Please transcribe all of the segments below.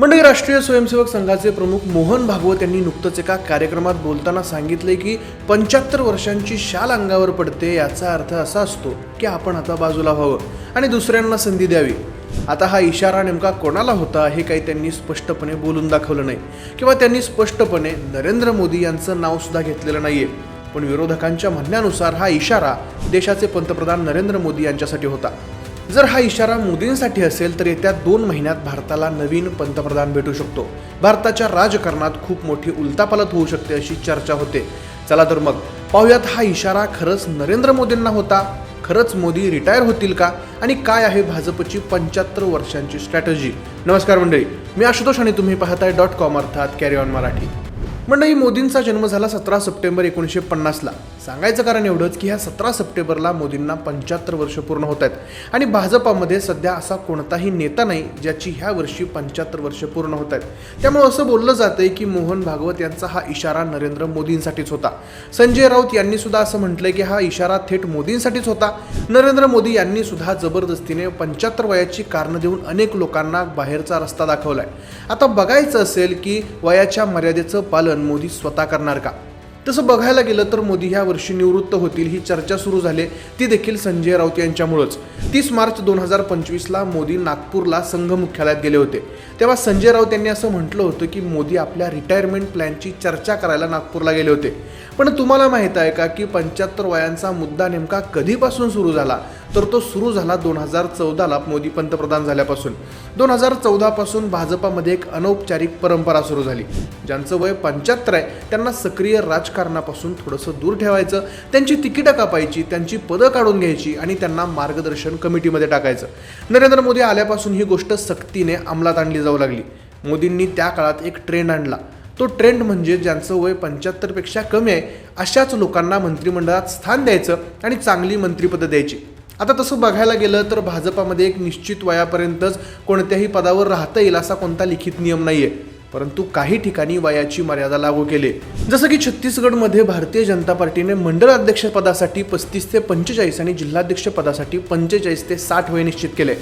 मंडळी राष्ट्रीय स्वयंसेवक संघाचे प्रमुख मोहन भागवत यांनी नुकतंच एका कार्यक्रमात बोलताना सांगितले की पंच्याहत्तर वर्षांची शाल अंगावर पडते याचा अर्थ असा असतो की आपण आता बाजूला व्हावं आणि दुसऱ्यांना संधी द्यावी. आता हा इशारा नेमका कोणाला होता हे काही त्यांनी स्पष्टपणे बोलून दाखवलं नाही. किंवा त्यांनी स्पष्टपणे नरेंद्र मोदी यांचं नाव सुद्धा घेतलेलं नाहीये. पण विरोधकांच्या म्हणण्यानुसार हा इशारा देशाचे पंतप्रधान नरेंद्र मोदी यांच्यासाठी होता. जर हा इशारा मोदींसाठी असेल तर येत्या दोन महिन्यात भारताला नवीन पंतप्रधान भेटू शकतो. भारताच्या राजकारणात खूप मोठी उलतापालत होऊ शकते अशी चर्चा होते. चला तर मग पाहुयात हा इशारा खरंच नरेंद्र मोदींना होता? खरंच मोदी रिटायर होतील का? आणि काय आहे भाजपची पंच्याहत्तर वर्षांची स्ट्रॅटजी नमस्कार मंडळी मी आशुतोष आणि तुम्ही पाहताय डॉट कॉम अर्थात कॅरी ऑन मराठी. मंडळी मोदींचा जन्म झाला सतरा सप्टेंबर एकोणीसशे पन्नासला. सांगायचं कारण एवढंच की ह्या सतरा सप्टेंबरला मोदींना पंच्याहत्तर वर्ष पूर्ण होत आहेत. आणि भाजपामध्ये सध्या असा कोणताही नेता नाही ज्याची ह्या वर्षी पंच्याहत्तर वर्ष पूर्ण होत आहेत. त्यामुळे असं बोललं जातंय की मोहन भागवत यांचा हा इशारा नरेंद्र मोदींसाठीच होता. संजय राऊत यांनी सुद्धा असं म्हटलंय की हा इशारा थेट मोदींसाठीच होता. नरेंद्र मोदी यांनी सुद्धा जबरदस्तीने पंच्याहत्तर वयाची कारणं देऊन अनेक लोकांना बाहेरचा रस्ता दाखवलाय. आता बघायचं असेल की वयाच्या मर्यादेचं पालन मोदी स्वतः करणार का? तसं बघायला गेलं तर मोदी ह्या वर्षी निवृत्त होतील ही चर्चा सुरू झाली. ती देखील संजय राऊत यांच्यामुळंच. तीस मार्च दोन हजार पंचवीसला मोदी नागपूरला संघ मुख्यालयात गेले होते. तेव्हा संजय राऊत यांनी असं म्हटलं होतं की मोदी आपल्या रिटायरमेंट प्लॅनची चर्चा करायला नागपूरला गेले होते. पण तुम्हाला माहीत आहे का की पंच्याहत्तर वयांचा मुद्दा नेमका कधीपासून सुरू झाला? तर तो सुरू झाला दोन हजार चौदाला मोदी पंतप्रधान झाल्यापासून. दोन हजार चौदापासून भाजपामध्ये एक अनौपचारिक परंपरा सुरू झाली. ज्यांचं वय पंच्याहत्तर आहे त्यांना सक्रिय राजकारणापासून थोडंसं दूर ठेवायचं त्यांची तिकीटं कापायची त्यांची पदं काढून घ्यायची आणि त्यांना मार्गदर्शन कमिटीमध्ये टाकायचं. नरेंद्र मोदी आल्यापासून ही गोष्ट सक्तीने अंमलात आणली जाऊ लागली. मोदींनी त्या काळात एक ट्रेंड आणला. तो ट्रेंड म्हणजे ज्यांचं वय पंच्याहत्तरपेक्षा कमी आहे अशाच लोकांना मंत्रिमंडळात स्थान द्यायचं आणि चांगली मंत्रिपदं द्यायची. आता तसं बघायला गेलं तर भाजपामध्ये एक निश्चित वयापर्यंतच कोणत्याही पदावर राहता येईल असा कोणता लिखित नियम नाही आहे परंतु काही ठिकाणी वयाची मर्यादा लागू केली. जसं की छत्तीसगडमध्ये भारतीय जनता पार्टीने मंडळ अध्यक्षपदासाठी पस्तीस ते पंचेचाळीस आणि जिल्हाध्यक्ष पदासाठी पंचेचाळीस ते साठ वय निश्चित केले.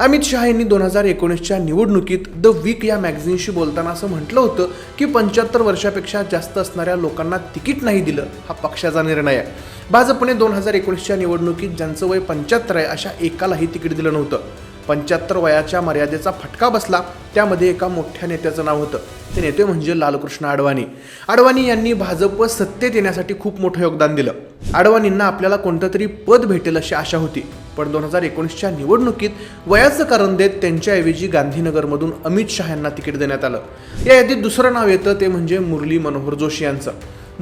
अमित शहा यांनी दोन हजार एकोणीसच्या निवडणुकीत द वीक या मॅगझिनशी बोलताना असं म्हटलं होतं की पंच्याहत्तर वर्षापेक्षा जास्त असणाऱ्या लोकांना तिकीट नाही दिलं हा पक्षाचा निर्णय आहे. भाजपने दोन हजार एकोणीसच्या निवडणुकीत ज्यांचं वय पंच्याहत्तर आहे अशा एकालाही तिकीट दिलं नव्हतं. पंच्याहत्तर वयाच्या मर्यादेचा फटका बसला त्यामध्ये एका मोठ्या नेत्याचं नाव होतं. ते नेते म्हणजे लालकृष्ण अडवाणी अडवाणी यांनी भाजप सत्तेत येण्यासाठी खूप मोठं योगदान दिलं. अडवाणींना आपल्याला कोणतं तरी पद भेटेल अशी आशा होती. पण दोन हजार एकोणीसच्या निवडणुकीत वयाचं कारण देत त्यांच्याऐवजी गांधीनगरमधून अमित शहा यांना तिकीट देण्यात आलं. या यादीत दुसरं नाव येतं ते म्हणजे मुरली मनोहर जोशी यांचं.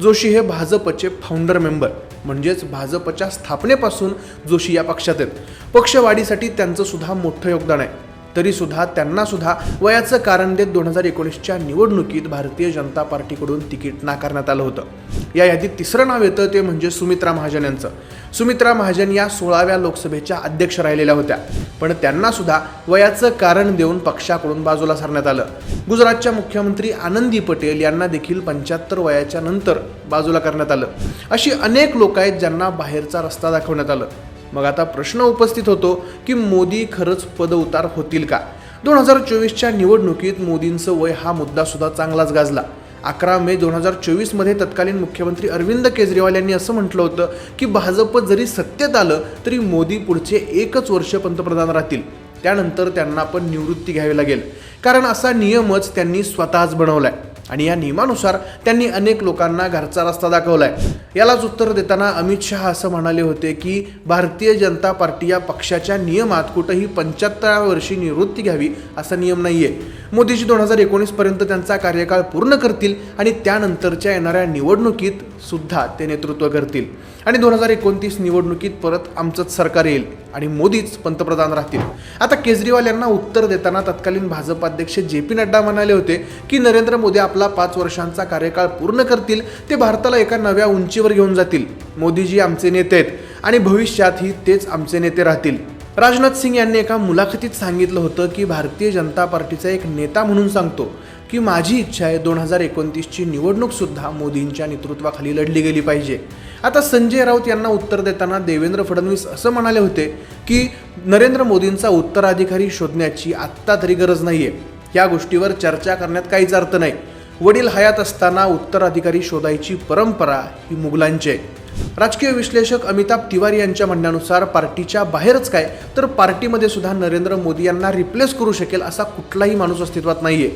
जोशी हे भाजपचे फाउंडर मेंबर म्हणजेच भाजपच्या स्थापनेपासून जोशी या पक्षात आहेत. पक्षवाढीसाठी त्यांचं सुद्धा मोठं योगदान आहे. तरीसुद्धा त्यांनासुद्धा वयाचं कारण देत दोन हजार एकोणीसच्या निवडणुकीत भारतीय जनता पार्टीकडून तिकीट नाकारण्यात आलं होतं. या यादीत तिसरं नाव येतं ते म्हणजे सुमित्रा महाजन यांचं. सुमित्रा महाजन या सोळाव्या लोकसभेच्या अध्यक्ष राहिलेल्या होत्या. पण त्यांनासुद्धा वयाचं कारण देऊन पक्षाकडून बाजूला सारण्यात आलं. गुजरातच्या मुख्यमंत्री आनंदी पटेल यांना देखील पंच्याहत्तर वयाच्या नंतर बाजूला करण्यात आलं. अशी अनेक लोक आहेत ज्यांना बाहेरचा रस्ता दाखवण्यात आलं. मग आता प्रश्न उपस्थित होतो की मोदी खरंच पदउतार होतील का? दोन हजार चोवीसच्या निवडणुकीत मोदींचं वय हा मुद्दासुद्धा चांगलाच गाजला. अकरा मे दोन हजार चोवीसमध्ये तत्कालीन मुख्यमंत्री अरविंद केजरीवाल यांनी असं म्हटलं होतं की भाजप जरी सत्तेत आलं तरी मोदी पुढचे एकच वर्ष पंतप्रधान राहतील. त्यानंतर त्यांना पण निवृत्ती घ्यावी लागेल. कारण असा नियमच त्यांनी स्वतःच बनवलाय. आणि या नियमानुसार त्यांनी अनेक लोकांना घरचा रस्ता दाखवला आहे यालाच उत्तर देताना अमित शहा असं म्हणाले होते की भारतीय जनता पार्टी या पक्षाच्या नियमात कुठंही पंच्याहत्तराव्या वर्षी निवृत्ती घ्यावी असा नियम नाही आहे मोदीजी दोन हजार एकोणीसपर्यंत त्यांचा कार्यकाळ पूर्ण करतील आणि त्यानंतरच्या येणाऱ्या निवडणुकीत सुद्धा ते नेतृत्व करतील. आणि दोन हजार एकोणतीस निवडणुकीत परत आमचंच सरकार येईल आणि मोदीच पंतप्रधान राहतील. आता केजरीवाल यांना उत्तर देताना तत्कालीन भाजप अध्यक्ष जे पी नड्डा म्हणाले होते की नरेंद्र मोदी आपला पाच वर्षांचा कार्यकाळ पूर्ण करतील ते भारताला एका नव्या उंचीवर घेऊन जातील. मोदीजी आमचे नेते आहेत आणि भविष्यातही तेच आमचे नेते राहतील. राजनाथ सिंग यांनी एका मुलाखतीत सांगितलं होतं की भारतीय जनता पार्टीचा एक नेता म्हणून सांगतो की माझी इच्छा आहे दोन हजार एकोणतीसची निवडणूकसुद्धा मोदींच्या नेतृत्वाखाली लढली गेली पाहिजे. आता संजय राऊत यांना उत्तर देताना देवेंद्र फडणवीस असं म्हणाले होते की नरेंद्र मोदींचा उत्तराधिकारी शोधण्याची आत्ता तरी गरज नाही आहे या गोष्टीवर चर्चा करण्यात काहीच अर्थ नाही. वडील हयात असताना उत्तराधिकारी शोधायची परंपरा ही मुघलांची आहे. राजकीय विश्लेषक अमिताभ तिवारी यांच्या म्हणण्यानुसार पार्टीच्या बाहेरच काय तर पार्टीमध्ये सुद्धा नरेंद्र मोदी यांना रिप्लेस करू शकेल असा कुठलाही माणूस अस्तित्वात नाहीये.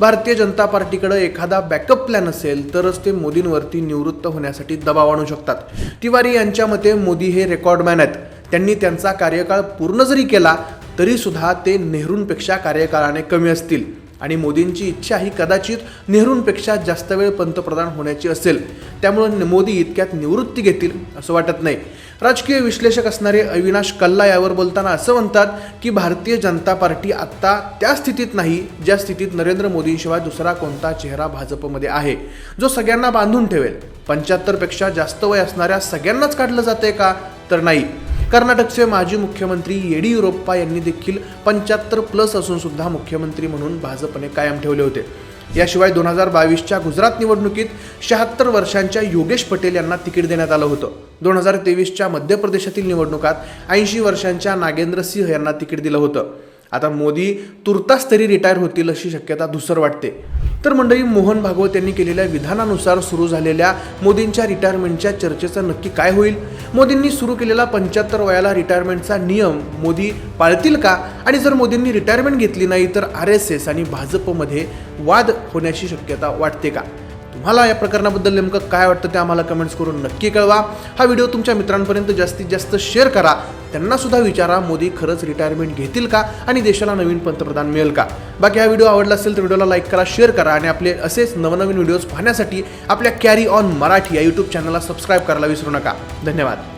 भारतीय जनता पार्टीकडे एखादा बॅकअप प्लॅन असेल तरच ते मोदींवरती निवृत्त होण्यासाठी दबाव आणू शकतात. तिवारी यांच्या मते मोदी हे रेकॉर्डमॅन आहेत. त्यांनी त्यांचा कार्यकाळ पूर्ण जरी केला तरीसुद्धा ते नेहरूंपेक्षा कार्यकाळाने कमी असतील. आणि मोदींची इच्छा ही कदाचित नेहरूंपेक्षा जास्त वेळ पंतप्रधान होण्याची असेल. त्यामुळे मोदी इतक्यात निवृत्ती घेतील असं वाटत नाही. राजकीय विश्लेषक असणारे अविनाश कल्ला यावर बोलताना असं म्हणतात की भारतीय जनता पार्टी आत्ता त्या स्थितीत नाही ज्या स्थितीत नरेंद्र मोदींशिवाय दुसरा कोणता चेहरा भाजपमध्ये आहे जो सगळ्यांना बांधून ठेवेल. पंच्याहत्तरपेक्षा जास्त वय असणाऱ्या सगळ्यांनाच काढलं जातंय का? तर नाही. कर्नाटकचे माजी मुख्यमंत्री येडियुरप्पा यांनी देखील पंच्याहत्तर प्लस असून सुद्धा मुख्यमंत्री म्हणून भाजपने कायम ठेवले होते. याशिवाय दोन हजार बावीसच्या गुजरात निवडणुकीत शहात्तर वर्षांच्या योगेश पटेल यांना तिकीट देण्यात आलं होतं. दोन हजार तेवीसच्या मध्य प्रदेशातील निवडणुकात ऐंशी वर्षांच्या नागेंद्र सिंह यांना तिकीट दिलं होतं. आता मोदी तुर्तास तरी रिटायर होतील अशी शक्यता धुसर वाटते. तर मंडळी मोहन भागवत यांनी केलेल्या विधानानुसार सुरू झालेल्या मोदींच्या रिटायरमेंटच्या चर्चेचं नक्की काय होईल? मोदींनी सुरू केलेला पंच्याहत्तर वयाला रिटायरमेंटचा नियम मोदी पाळतील का? आणि जर मोदींनी रिटायरमेंट घेतली नाही तर आर एस एस आणि भाजपमध्ये वाद होण्याची शक्यता वाटते का? तुम्हाला या प्रकरणाबद्दल नेमकं काय वाटतं ते आम्हाला कमेंट्स करून नक्की कळवा. हा व्हिडिओ तुमच्या मित्रांपर्यंत जास्तीत जास्त शेअर करा. त्यांना सुद्धा विचारा मोदी खरंच रिटायरमेंट घेतील का आणि देशाला नवीन पंतप्रधान मिळेल का? बाकी हा व्हिडिओ आवडला असेल तर व्हिडिओला लाईक करा शेअर करा आणि आपले असेच नवनवीन व्हिडिओज पाहण्यासाठी आपल्या कॅरी ऑन मराठी या यूट्यूब चॅनलला सबस्क्राईब करायला विसरू नका. धन्यवाद.